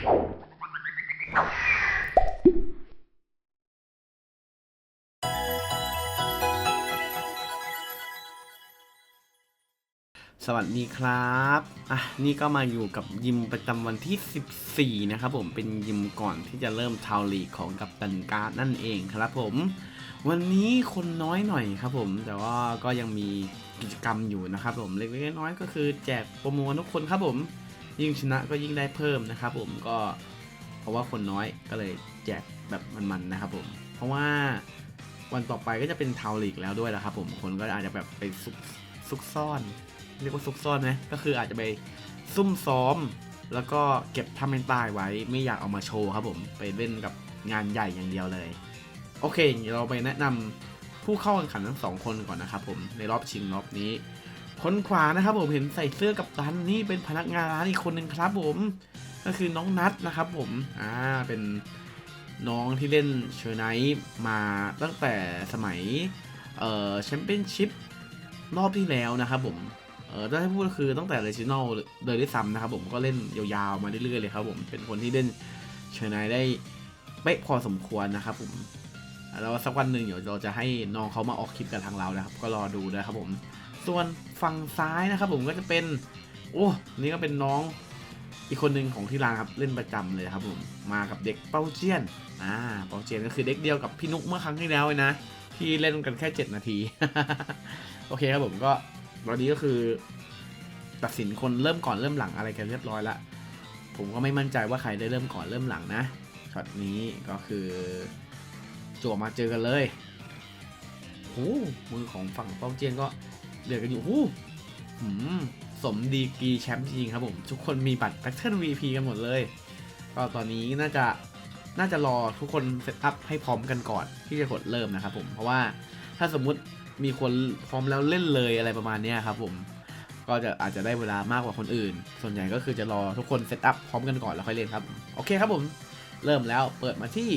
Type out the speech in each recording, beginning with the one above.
สวัสดีครับ อะ นี่ก็มาอยู่กับยิมประจำวันที่ 14 นะครับผม เป็นยิมก่อนที่จะเริ่มทาวลีของกัปตันการ์ดนั่นเองครับผม วันนี้คนน้อยหน่อยครับผม แต่ว่าก็ยังมีกิจกรรมอยู่นะครับผม เล็กๆน้อยๆก็คือแจกโปรโมททุกคนครับผม ยิ่งชนะก็ยิ่งได้เพิ่มนะครับผมก็เพราะว่าคนน้อยก็เลยแจกแบบมันๆนะครับผม เพราะว่าวันต่อไปก็จะเป็นทาวลีกแล้วด้วยนะครับผมคนก็อาจจะแบบไปซุกซุกซ่อน เรียกว่าซุกซ่อนไหมก็คืออาจจะไปซุ่มซ้อม แล้วก็เก็บทำเป็นตายไว้ไม่อยากเอามาโชว์ครับผมไปเล่นกับงานใหญ่อย่างเดียวเลย โอเคเดี๋ยวเราไปแนะนำผู้เข้าแข่งขันทั้งสองคนก่อนนะครับผมในรอบชิงรอบนี้ คนขวานะครับผมเห็นใส่เสื้อกับตันนี่เป็นพนักงานร้านอีกคนหนึ่งครับผม ก็คือน้องนัทนะครับผมอ่าเป็นน้องที่เล่นเชอร์ไนท์มาตั้งแต่สมัยเอ่อแชมเปี้ยนชิพรอบที่แล้วนะครับผมเออถ้าให้พูดก็คือตั้งแต่เรจิโนลเลยด้วยซ้ำนะครับผมก็เล่นยาวๆมาเรื่อยๆเลยครับผมเป็นคนที่เล่นเชอร์ไนท์ได้เป๊ะพอสมควรนะครับผมแล้วสักวันหนึ่งเดี๋ยวเราจะให้น้องเขามาออกคลิปกับทางเรานะครับ ก็รอดูนะครับผม ส่วนฝั่งซ้ายนะครับผมก็จะเป็น โอ้นี่ก็เป็นน้องอีกคนหนึ่งของที่ร้านครับเล่นประจำเลยครับผมมากับเด็กเป้าเจียนอ่าเป้าเจียนก็คือเด็กเดียวกับพี่นุกเมื่อครั้งที่แล้วเลยนะที่เล่นกันแค่ 7 นาที โอเคครับผมก็ตอนนี้ก็คือ ตัดสินคนเริ่มก่อนเริ่มหลังอะไรกันเรียบร้อยละผมก็ไม่มั่นใจว่าใครได้เริ่มก่อนเริ่มหลังนะช็อตนี้ก็คือจั่วมาเจอกันเลยโอ้มือของฝั่งเป้าเจียนก็ เดือดกันอยู่หูหืมสมดีกีแชมป์จริงครับผม ทุกคนมีบัตรแพทเทิร์น VP กันหมดเลย ก็ตอนนี้น่าจะน่าจะรอทุกคนเซตอัพให้พร้อมกันก่อนที่จะกดเริ่มนะครับผมเพราะว่าถ้าสมมุติมีคนพร้อมแล้วเล่นเลยอะไรประมาณนี้ครับผมก็จะอาจจะได้เวลามากกว่าคนอื่น ส่วนใหญ่ก็คือจะรอทุกคนเซตอัพพร้อมกันก่อนแล้วค่อยเล่นครับ โอเคครับผม เริ่มแล้วเปิดมาที่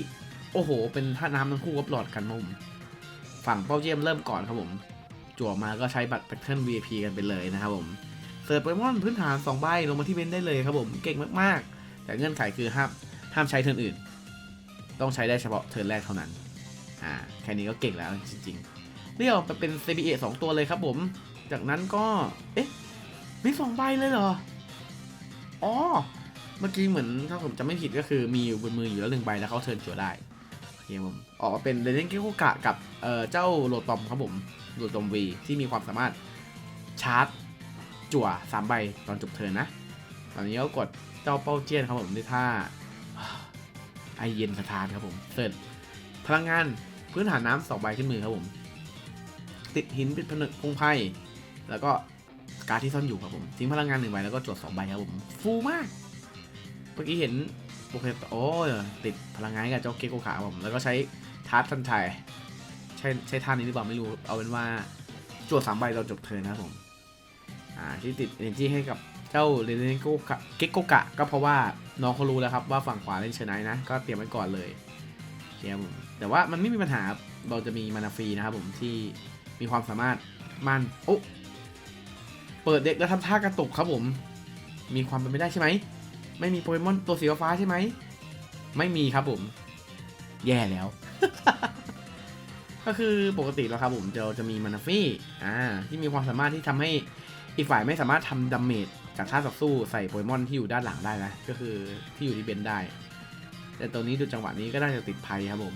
โอ้โห เป็นท่าน้ำทั้งคู่กับหลอดกันครับผมฝั่งเป้าเยี่ยมเริ่มก่อนครับผม จั่วมาก็ใช้บัตรแพทเทิร์น VIP กันไปเลยนะครับผมเสิร์ฟโปเกมอนพื้นฐาน2ใบลงมาที่เบนได้เลยครับผมเก่งมากๆ แต่เงื่อนไขคือห้ามห้ามใช้เทิร์นอื่น ต้องใช้ได้เฉพาะเทิร์นแรกเท่านั้นอ่าแค่นี้ก็เก่งแล้วจริงๆเรียกไปเป็น CBA 2 ตัวเลยครับผม จากนั้นก็เอ๊ะมีสองใบเลยเหรออ๋อเมื่อกี้เหมือนถ้าผมจำไม่ผิดก็คือมีอยู่บนมืออยู่แล้วหนึ่งใบแล้วเขาเทิร์นจั่วได้ เคผมออกมาเป็นเรนเกโกกะกับเอ่อเจ้าโรตอมครับผมโรตอมวีที่มีความสามารถชาร์จจั่วสามใบตอนจบเทิร์นนะ ตอนนี้ก็กดเจ้าเป้าเจี้ยนครับผมด้วยท่าไอเย็นสถานครับผมเสร็จพลังงานพื้นฐานน้ำสองใบขึ้นมือครับผม ติดหินเป็นผนึกพงไพ่แล้วก็การที่ซ่อนอยู่ครับผมทิ้งพลังงานหนึ่งใบแล้วก็จวดสองใบครับผม ฟูมาก เมื่อกี้เห็น โปรเคโอ้ยติดพลังงานกับเจ้าเกโกขาผมแล้วก็ใช้ทาร์ทันไทยใช้ใช้ท่านี้หรือเปล่าไม่รู้เอาเป็นว่าจวดสามใบเราจบเทิร์นนะครับผมอ่าที่ติด energy ให้กับเจ้าเรนโกกะเกโกกะ ก็เพราะว่าน้องเขารู้แล้วครับว่าฝั่งขวาเล่นเชนไนนะก็เตรียมไว้ก่อนเลยเคครับผมแต่ว่ามันไม่มีปัญหาเราจะมีมานาฟรีนะครับผมที่มีความสามารถมันโอ้เปิดเด็กแล้วทำท่ากระตุกครับผม มีความเป็นไปได้ใช่ไหม ไม่มีโปเกมอนตัวสีฟ้าใช่ไหม ไม่มีครับผม แย่แล้ว ก็คือปกติแล้วครับผมเราจะมีมานาฟี่อ่าที่มีความสามารถที่ทำให้อีกฝ่ายไม่สามารถทำดาเมจจากท่าต่อสู้ใส่โปเกมอนที่อยู่ด้านหลังได้นะก็คือที่อยู่ที่เบนได้ แต่ตัวนี้ดูจังหวะนี้ก็น่าจะติดภัยครับผม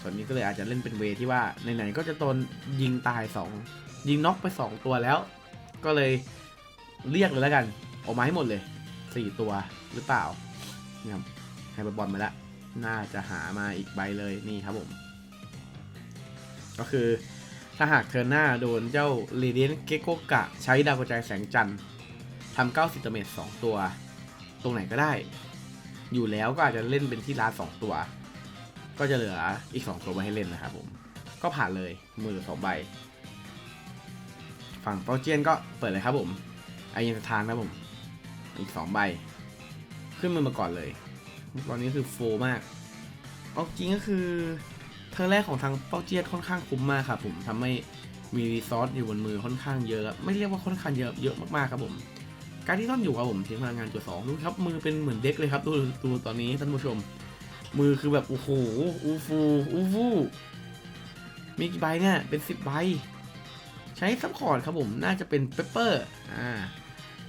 ส่วนนี้ก็เลยอาจจะเล่นเป็นเวที่ว่าไหนๆก็จะโดนยิงตายสองยิงน็อกไปสองตัวแล้ว ก็เลยเรียกเลยแล้วกัน ออกมาให้หมดเลย สี่ตัวหรือเปล่านี่ครับให้บอลมาแล้ว น่าจะหามาอีกใบเลยนี่ครับผม ก็คือถ้าหากเธอหน้าโดนเจ้าเรเดียนเกโกกะ ใช้ดาวกระจายแสงจันทร์ทำเก้าสิบเมตรสองตัว ตรงไหนก็ได้ อยู่แล้วก็อาจจะเล่นเป็นที่ร้าสองตัว ก็จะเหลืออีกสองตัวไว้ให้เล่นนะครับผม ก็ผ่านเลยมือสองใบ ฝั่งโปรเจียนก็เปิดเลยครับผมไอเย็นสถานครับผม อีก 2 ใบ ขึ้นมือมาก่อนเลย ตอนนี้คือโฟมากเอาจริงก็คือเทอร์แรกของทางเป้าเจียดค่อนข้างคุ้มมากครับผมทำให้มีรีซอสอยู่บนมือค่อนข้างเยอะ ไม่เรียกว่าค่อนข้างเยอะเยอะมากๆครับผม การที่ซ่อนอยู่ครับผมทิ้งพลังงานจุดสองดูครับมือเป็นเหมือนเด็กเลยครับดูดูตอนนี้ท่านผู้ชม มือคือแบบโอ้โหอูฟูอูฟูมีกี่ใบเนี่ยเป็นสิบใบ ใช้ซัพพอร์ตครับผมน่าจะเป็นเปเปอร์อ่า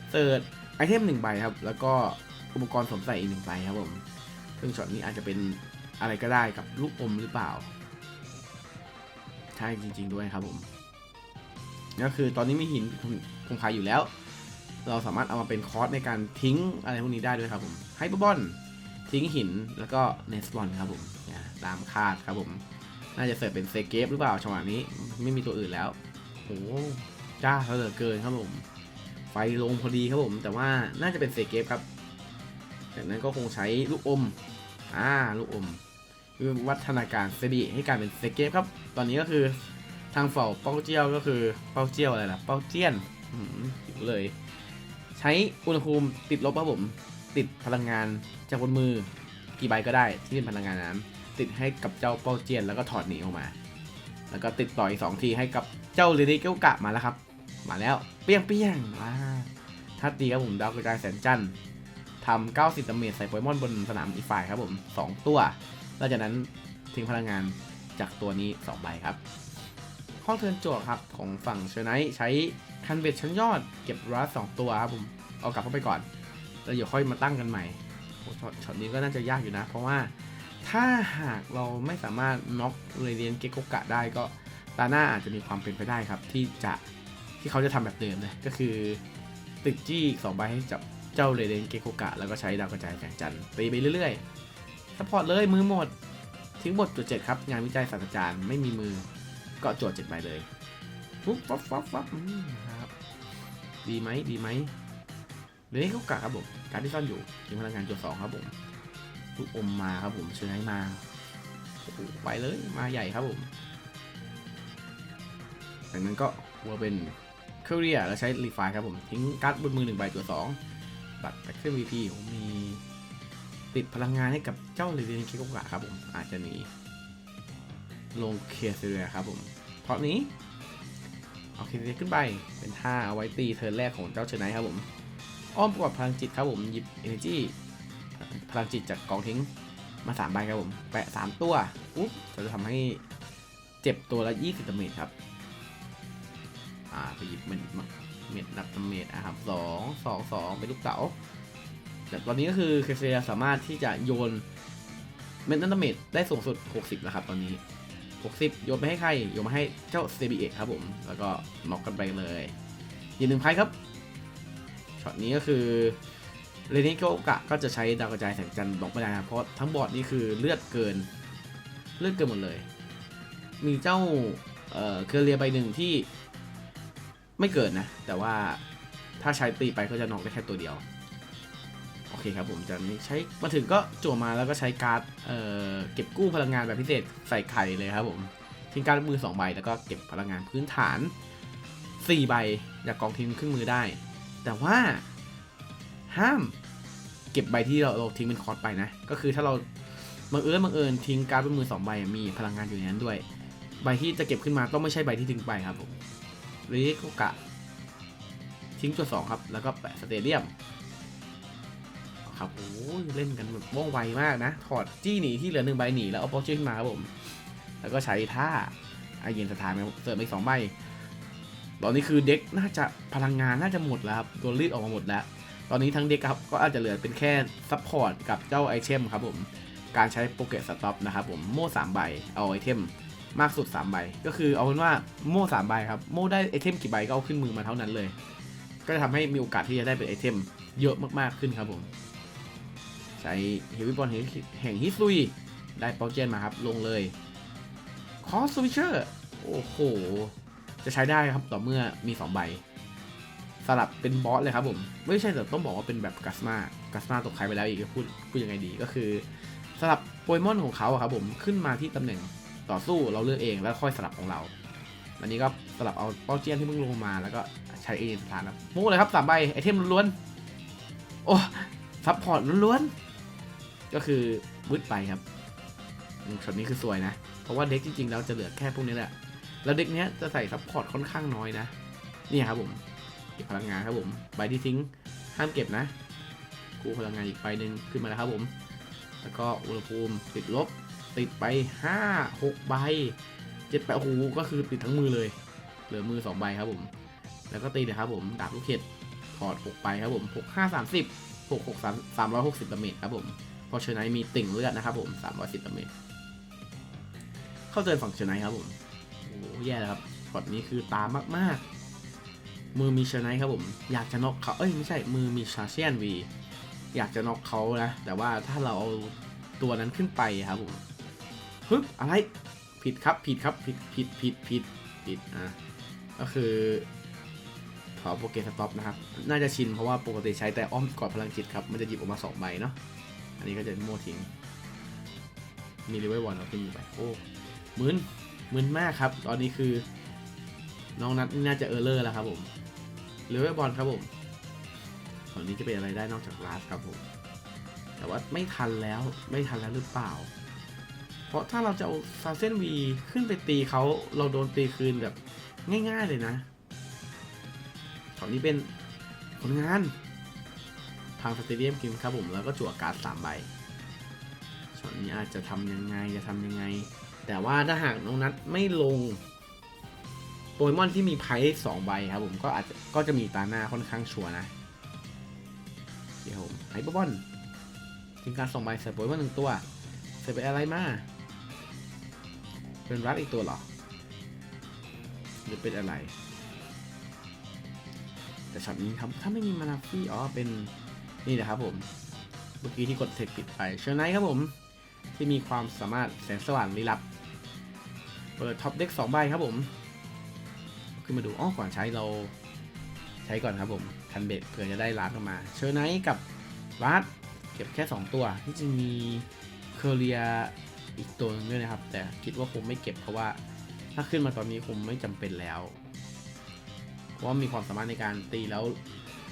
เสิร์ช ไอเทมหนึ่งใบครับ แล้วก็อุปกรณ์สวมใส่อีกหนึ่งใบครับผมซึ่งช็อตนี้อาจจะเป็นอะไรก็ได้กับลูกอมหรือเปล่า ใช่จริง ๆ ด้วยครับผมก็คือตอนนี้มีหินคงคายอยู่แล้ว เราสามารถเอามาเป็นคอร์สในการทิ้งอะไรพวกนี้ได้ด้วยครับผมไฮเปอร์บอลทิ้งหินแล้วก็เนสบอลครับผมตามคาดครับผม น่าจะเสิร์ฟเป็นเซเกฟหรือเปล่าจังหวะนี้ไม่มีตัวอื่นแล้วโอ้จ้าเหลือเกินครับผม ไฟลงพอดีครับผม แต่ว่าน่าจะเป็นเซเกฟครับจากนั้นก็คงใช้ลูกอม อ่า ลูกอมวัฒนาการเซดีให้กลายเป็นเซเกฟครับ ตอนนี้ก็คือทางฝ่าเป้าเจียวก็คือเป้าเจียวอะไรล่ะ เป้าเจียนอืมเลย ใช้อุณหภูมิติดลบครับผม ติดพลังงานจากบนมือกี่ใบก็ได้ที่เป็นพลังงานนั้นติดให้กับเจ้าเป้าเจียนแล้วก็ถอดหนีออกมา แล้วก็ติดต่ออีกสองทีให้กับเจ้าเรเดเกลกะมาแล้วครับ มาแล้ว เปี้ยงเปี้ยงอ่าถ้าตีครับผมดาวกระจายแสนจันทำ90ดาเมจใส่โปเกมอนบนสนามอีฝ่ายครับผม 2 ตัวหลังจากนั้นทิ้งพลังงานจากตัวนี้ 2 ใบครับ ข้อเทินโจทย์ครับของฝั่งเชอร์ไนท์ใช้คันเบ็ดชั้นยอดเก็บรัสสองตัวครับผมเอากลับเข้าไปก่อนแล้วเดี๋ยวค่อยมาตั้งกันใหม่ช็อตช็อตนี้ก็น่าจะยากอยู่นะ เพราะว่าถ้าหากเราไม่สามารถน็อกเรเดียนเกโกกะได้ก็ตาหน้าอาจจะมีความเป็นไปได้ครับ ที่จะ ที่เขาจะทำแบบเดิมเลยก็คือติดจี้สองใบให้จับเจ้าเรเดนเกโกกะ แล้วก็ใช้ดาวกระจายแสงจันทร์ตีไปเรื่อยๆสปอร์ตเลยมือหมด ทิ้งบทจุดเจ็ดครับ งานวิจัยศาสตราจารย์ไม่มีมือก็โจทย์เจ็ดใบเลยปุ๊บปั๊บปั๊บปั๊บอืมครับดีไหมดีไหมเดี๋ยวนี้เขากะครับผมการที่ซ่อนอยู่ทิ้งพลังงานจุดสองครับผมลูกอมมาครับผมเชิญให้มาไปเลยมาใหญ่ครับผมจากนั้นก็วัวเป็น เคเรียแล้วใช้รีไฟครับผม ทิ้งการ์ดบนมือหนึ่งใบตัวสองบัตรแบ็คเซอร์วีพีผมมีติดพลังงานให้กับเจ้าเรเดนคิโกะครับผม อาจจะหนีลงเคเซียครับผม เพราะนี้เอาเคเซียขึ้นไปเป็นท่าเอาไว้ตีเทิร์นแรกของเจ้าเชนไนท์ครับผม อ้อมประกอบพลังจิตครับผม หยิบ Energy พลังจิตจากกองทิ้งมา3ใบครับผม แปะ 3 ตัวอุ๊บจะทำให้เจ็บตัวละ 20ดาเมจครับ อ่าไปหยิบเม็ดมาเม็ดนับดาเมจอะครับสองสองสองเป็นลูกเต๋าแต่ตอนนี้ก็คือเคเซียสามารถที่จะโยนเม็ดนับดาเมจได้สูงสุด 60แล้วครับตอนนี้ 60 โยนไปให้ใคร โยนมาให้เจ้าเซบีเอครับผม แล้วก็น็อกกันไปเลยยืนหนึ่งไพ่ครับช็อตนี้ก็คือเรนิโกกะก็จะใช้ดาวกระจายแสงจันทร์บล็อกไม่ได้ครับเพราะทั้งบอร์ดนี่คือเลือดเกินเลือดเกินหมดเลย มีเจ้าเอ่อเคอเรียใบหนึ่งที่ ไม่เกินนะ แต่ว่าถ้าใช้ตีไปก็จะน็อกได้แค่ตัวเดียว โอเคครับผมจะนี้ใช้มาถึงก็จั่วมาแล้วก็ใช้การ์ดเอ่อเก็บกู้พลังงานแบบพิเศษใส่ไข่เลยครับผมทิ้งการ์ดมือ2ใบแล้วก็เก็บพลังงานพื้นฐาน 4 ใบจากกองทิ้งครึ่งมือได้ แต่ว่าห้ามเก็บใบที่เราเราทิ้งเป็นคอร์สไปนะ ก็คือถ้าเราบังเอิญบังเอิญทิ้งการ์ดเป็นมือสองใบมีพลังงานอยู่ในนั้นด้วย ใบที่จะเก็บขึ้นมาต้องไม่ใช่ใบที่ทิ้งไปครับผม รโกกะทิ้งจุดสองครับ แล้วก็แปะสเตเดียม ครับโอ้ยเล่นกันแบบว่องไวมากนะ ถอดจี้หนีที่เหลือหนึ่งใบหนีแล้วเอาโปอจี้ขึ้นมาครับผม แล้วก็ใช้ท่าไอเย็นสถานเสริมอีกสองใบ ตอนนี้คือเด็กน่าจะพลังงานน่าจะหมดแล้วครับโดนรีดออกมาหมดแล้ว ตอนนี้ทั้งเด็กครับก็อาจจะเหลือเป็นแค่ซัพพอร์ตกับเจ้าไอเทมครับผม การใช้โปเกตสต็อปนะครับผมโม่สามใบเอาไอเทม มากสุด3ใบก็คือเอาเป็นว่าโม่สามใบครับโม่ได้ไอเทมกี่ใบก็เอาขึ้นมือมาเท่านั้นเลย ก็จะทำให้มีโอกาสที่จะได้เป็นไอเทมเยอะมากๆขึ้นครับผม ใช้เฮฟวี่บอลแห่งฮิสลุยได้เปาเจนมาครับ ลงเลยคอสวิเชอร์โอ้โห จะใช้ได้ครับต่อเมื่อมี 2 ใบ สลับเป็นบอสเลยครับผม ไม่ใช่แต่ต้องบอกว่าเป็นแบบกัสมากัสมาตกใครไปแล้วอีกพูดพูดยังไงดีก็คือสลับโปเกมอนของเขาครับผมขึ้นมาที่ตำแหน่ง ต่อสู้เราเลือกเองแล้วค่อยสลับของเราอันนี้ก็สลับเอาเป้าเจียนที่มึงลงมาแล้วก็ใช้เองสถานครับมูเลยครับสามใบไอเทมล้วนๆโอ้ซับพอร์ตล้วนๆก็คือวืดไปครับช็อตนี้คือสวยนะ เพราะว่าเด็กจริงๆแล้วจะเหลือแค่พวกนี้แหละแล้วเด็กเนี้ยจะใส่ซัพพอร์ตค่อนข้างน้อยนะนี่ครับผมเก็บพลังงานครับผมใบที่ทิ้งห้ามเก็บนะกู้พลังงานอีกใบหนึ่งขึ้นมาแล้วครับผม แล้วก็อุณหภูมิติดลบ ติดไปห้าหกใบเจ็ดแปดโอ้โหก็คือติดทั้งมือเลย เหลือมือสองใบครับผม แล้วก็ตีเลยครับผม ดาบลูกเห็ดถอดหกไปครับผมหกห้าสามสิบหกหกสามร้อยหกสิบดาเมจครับผมพราะเชอร์ไนมีติ่งเลือดนะครับผมสามร้อยสิบดาเมจเข้าเจอฝั่งเชอร์ไนครับผมโอ้โหแย่แล้วครับช็อตนี้คือตามมากๆ มือมีเชอร์ไนครับผม อยากจะน็อกเขาเอ้ยไม่ใช่มือมีชาเชียนวีอยากจะน็อกเขานะ แต่ว่าถ้าเราเอาตัวนั้นขึ้นไปครับผม ฮึบอะไรผิดครับผิดครับผิดผิดผิดผิดผิดอะก็คือขอโปเกสต็อปนะครับ น่าจะชินเพราะว่าปกติใช้แต่อ้อมกอดพลังจิตครับ มันจะหยิบออกมาสองใบเนาะอันนี้ก็จะโม่ทิ้งมีเลเวลวันเราขึ้นไปโอ้มึนมึนมากครับ ตอนนี้คือ น้องนัทนี่น่าจะเออร์เลอร์แล้วครับผมเลเวลบอลครับผมตอนนี้จะเป็นอะไรได้นอกจากลาสครับผม แต่ว่าไม่ทันแล้วไม่ทันแล้วหรือเปล่า เพราะถ้าเราจะเอาซาเซนวีขึ้นไปตีเขาเราโดนตีคืนแบบง่าย ๆเลยนะตอนนี้เป็นผลงาน ทางสเตเดียมกิมครับผมแล้วก็จั่วการ์ดสามใบช็อตนี้อาจจะทำยังไงจะทำยังไง แต่ว่าถ้าหากน้องนัทไม่ลงโปเกมอนที่มีไพ่สองใบครับผมก็อาจจะก็จะมีตาหน้าค่อนข้างชัวนะเดี๋ยวผมไฮเปอร์บอลทิ้งการสองใบใส่โปเกมอนหนึ่งตัวใส่ไปอะไรมา เป็นรัดอีกตัวหรอหรือเป็นอะไร แต่ช็อตนี้ครับถ้าไม่มีมานาฟี่อ๋อเป็นนี่นะครับผมเมื่อกี้ที่กดเทคผิดไปเชอร์ไนท์ครับผม ที่มีความสามารถแสงสว่างลี้ลับ เปิดท็อปเด็กสองใบครับผม ขึ้นมาดูอ้อก่อนใช้เรา ใช้ก่อนครับผมคันเบ็ดเผื่อจะได้ล้านออกมา เชอร์ไนท์กับรัดเก็บแค่ 2 ตัวที่จริงมีเคอเรีย อีกตัวหนึงด้วยนะครับ แต่คิดว่าคงไม่เก็บเพราะว่า ถ้าขึ้นมาตอนนี้คงไม่จำเป็นแล้ว เพราะว่ามีความสามารถในการตีแล้ว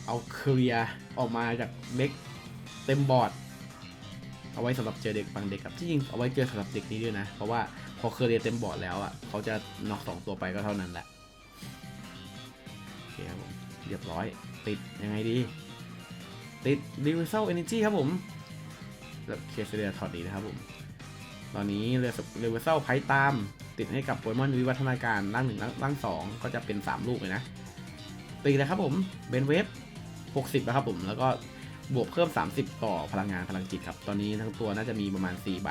เอาเคอเรียออกมาจากเด็กเต็มบอร์ด เอาไว้สำหรับเจอเด็กบางเด็กครับที่จริงเอาไว้เจอสำหรับเด็กนี้ด้วยนะ เพราะว่าพอเคอเรียเต็มบอร์ดแล้วอะเขาจะน็อกสองตัวไปก็เท่านั้นแหละโอเคครับผมเรียบร้อย ติดยังไงดี ติด r e v e r s a l Energy ครับผมแบบเคสเรียถอดดีนะครับผม ตอนนี้เรือ r e v e r s a l ไพ่ตาม ติดให้กับโปเกมอนวิวัฒนาการร่างหนึ่งร่างสองก็จะเป็น3ลูกเลยนะ ตีเลยครับผมเบนเวฟ60นะครับผมแล้วก็บวกเพิ่ม 30 ต่อพลังงานพลังจิตครับ ตอนนี้ทั้งตัวน่าจะมีประมาณ 4 ใบ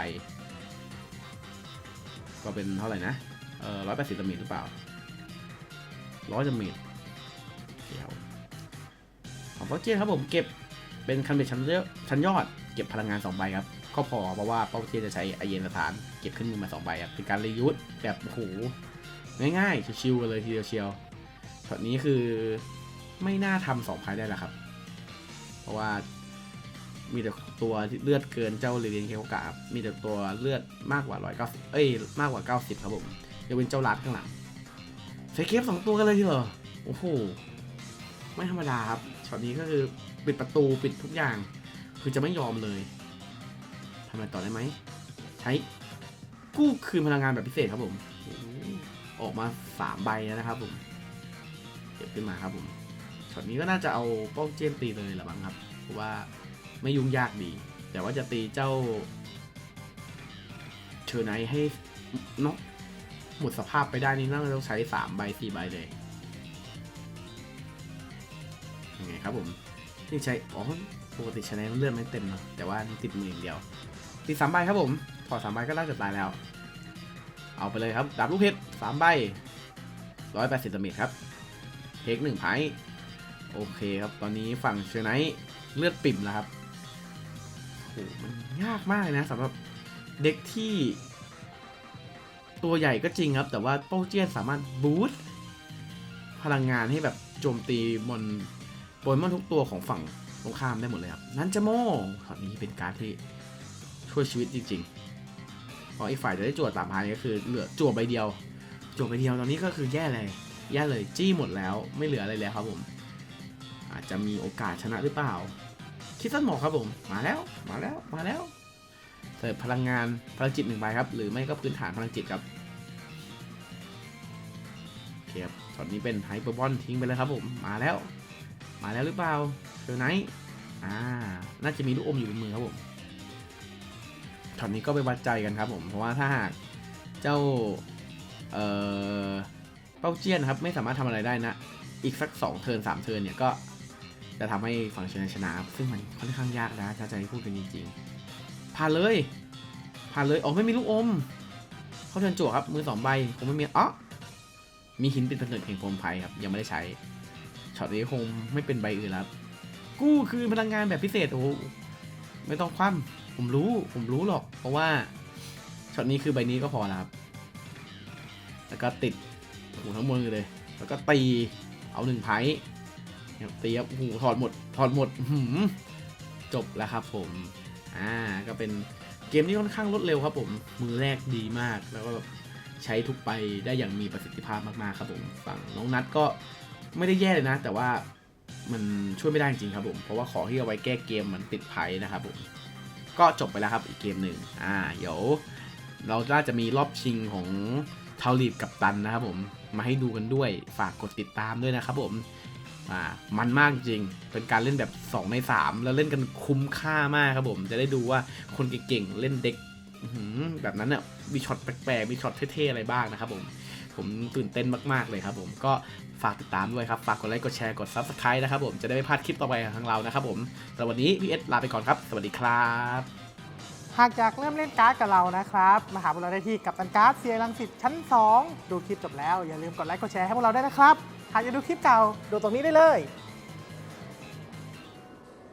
ก็เป็นเท่าไหร่นะ เอ่อร้อยแปดสิบดาเมจหรือเปล่าร้อยดาเมจเดี๋ยวของโปรเจกครับผมเก็บเป็นคันเบ็ดชั้นเยอะชั้นยอดเก็บพลังงาน 2 ใบครับ ก็พอเพราะว่าโปรเจกจะใช้ไอเย็นสถานเก็บขึ้นมือมา2ใบครับเป็นการรียูสแบบโอ้โหง่ายๆชิวๆกันเลยทีเดียวเชียวช็อตนี้คือไม่น่าทำสองพายได้แล้วครับ เพราะว่ามีแต่ตัวเลือดเกินเจ้าเรเดียนเคโอกะครับมีแต่ตัวเลือดมากกว่า190เก้าเอ้ยมากกว่า90ครับผมยกเว้นเจ้าลัดข้างหลังใช้เคฟสองตัวกันเลยทีเหรอโอ้โหไม่ธรรมดาครับช็อตนี้ก็คือปิดประตูปิดทุกอย่าง คือจะไม่ยอมเลยำอะไรต่อได้ไหม ใช้กู้คืนพลังงานแบบพิเศษครับผม ออกมาสามใบแล้วนะครับผมเก็บขึ้นมาครับผมช็อตนี้ก็น่าจะเอาป้องเจนตีเลยแหละบ้างครับ เพราะว่าไม่ยุ่งยากดี แต่ว่าจะตีเจ้าเชอร์ไนท์ให้นกหมดสภาพไปได้นี่น่าจะต้องใช้สามใบสี่ใบเลยยังไงครับผมนี่ใช้ อ๋อ ปกติช้ในเลือดไม่เต็มเนาะแต่ว่าติดมืออย่างเดียว ติดสามใบครับผม ถอดสามใบก็น่าจะตายแล้ว เอาไปเลยครับดาบลูกเพชรสามใบร้อยแปดสิบดาเมจครับ เทคหนึ่งไพ่โอเคครับ ตอนนี้ฝั่งเชอร์ไนท์เลือดปิ่มแล้วครับโอ้โหมันยากมากเลยนะสำหรับเด็กที่ ตัวใหญ่ก็จริงครับ แต่ว่าโป้เจียนสามารถบูสต์พลังงานให้แบบโจมตีมอนโปเกมอนทุกตัวของฝั่งตรงข้ามได้หมดเลยครับ นั่นจะโม่ตอนนี้เป็นการดที่ ช่วยชีวิตจริงๆเพราะอีกฝ่ายจะได้จั่วตามพายก็คือเหลือจั่วใบเดียวจั่วใบเดียวตอนนี้ก็คือแย่เลยแย่เลยจี้หมดแล้วไม่เหลืออะไรแล้วครับผม อาจจะมีโอกาสชนะหรือเปล่า คิดสั้นหมอกครับผม มาแล้วมาแล้วมาแล้วเสิร์ฟพลังงานพลังจิตหนึ่งใบครับ หรือไม่ก็พื้นฐานพลังจิตครับโอเคครับช็อตนี้เป็นไฮเปอร์บอลทิ้งไปเลยครับผม มาแล้ว มาแล้วหรือเปล่าเจอไหนอ่า น่าจะมีลูกอมอยู่ในมือครับผม ช็อตนี้ก็ไปวัดใจกันครับผมเพราะว่าถ้าหากเจ้าเอ่อเป้าเจี้ยนครับไม่สามารถทำอะไรได้นะ อีกสักสองเทิร์นสามเทิร์นเนี่ยก็จะทำให้ฝั่งชนะชนะ ซึ่งมันค่อนข้างยากนะถ้าจะให้พูดกันจริงๆผ่านเลยผ่านเลยอ๋อไม่มีลูกอม เขาเทินจั่วครับมือสองใบคงไม่มีอ๋อมีหินเป็นกำเนิดแห่งโคมไฟครับยังไม่ได้ใช้ช็อตนี้คงไม่เป็นใบอื่นแล้วกู้คือพลังงานแบบพิเศษโอ้ไม่ต้องคว่ำ ผมรู้ผมรู้หรอก เพราะว่าช็อตนี้คือใบนี้ก็พอแล้วครับ แล้วก็ติดหูทั้งมือเลย แล้วก็ตีเอาหนึ่งไพ่ตีครับโอ้โหถอดหมด ถอดหมดหือจบแล้วครับผมอ่าก็เป็นเกมที่ค่อนข้างรวดเร็วครับผม มือแรกดีมาก แล้วก็ใช้ทุกใบได้อย่างมีประสิทธิภาพมากๆครับผมฝั่งน้องนัทก็ไม่ได้แย่เลยนะ แต่ว่ามันช่วยไม่ได้จริงครับผม เพราะว่าของที่เอาไว้แก้เกมมันติดไพ่นะครับผม ก็จบไปแล้วครับอีกเกมหนึ่งอ่าเดี๋ยวเราน่าจะมีรอบชิงของเทาวลีดกับตันนะครับผมมาให้ดูกันด้วยฝากกดติดตามด้วยนะครับผมอ่ามันมากจริงเป็นการเล่นแบบ 2 ใน 3 แล้วเล่นกันคุ้มค่ามากครับผม จะได้ดูว่าคนเก่งๆ เล่นเด็กแบบนั้นเนี่ยมีช็อตแปลกๆ มีช็อตเท่ๆ อะไรบ้างนะครับผม ผมตื่นเต้นมากๆเลยครับผมก็ฝากติดตามด้วยครับ ฝากกดไลค์กดแชร์กด Subscribe นะครับผมจะได้ไม่พลาดคลิปต่อไปของทางเรานะครับผมสำหรับวันนี้พี่เอสลาไปก่อนครับ สวัสดีครับ หากอยากเริ่มเล่นการ์ดกับเรานะครับมาหาพวกเราได้ที่กับตันการ์ดเซียรังสิตชั้น 2 ดูคลิปจบแล้วอย่าลืมกดไลค์กดแชร์ให้พวกเราได้วยนะครับ หากอยากดูคลิปเก่าดูตรงนี้ได้เลย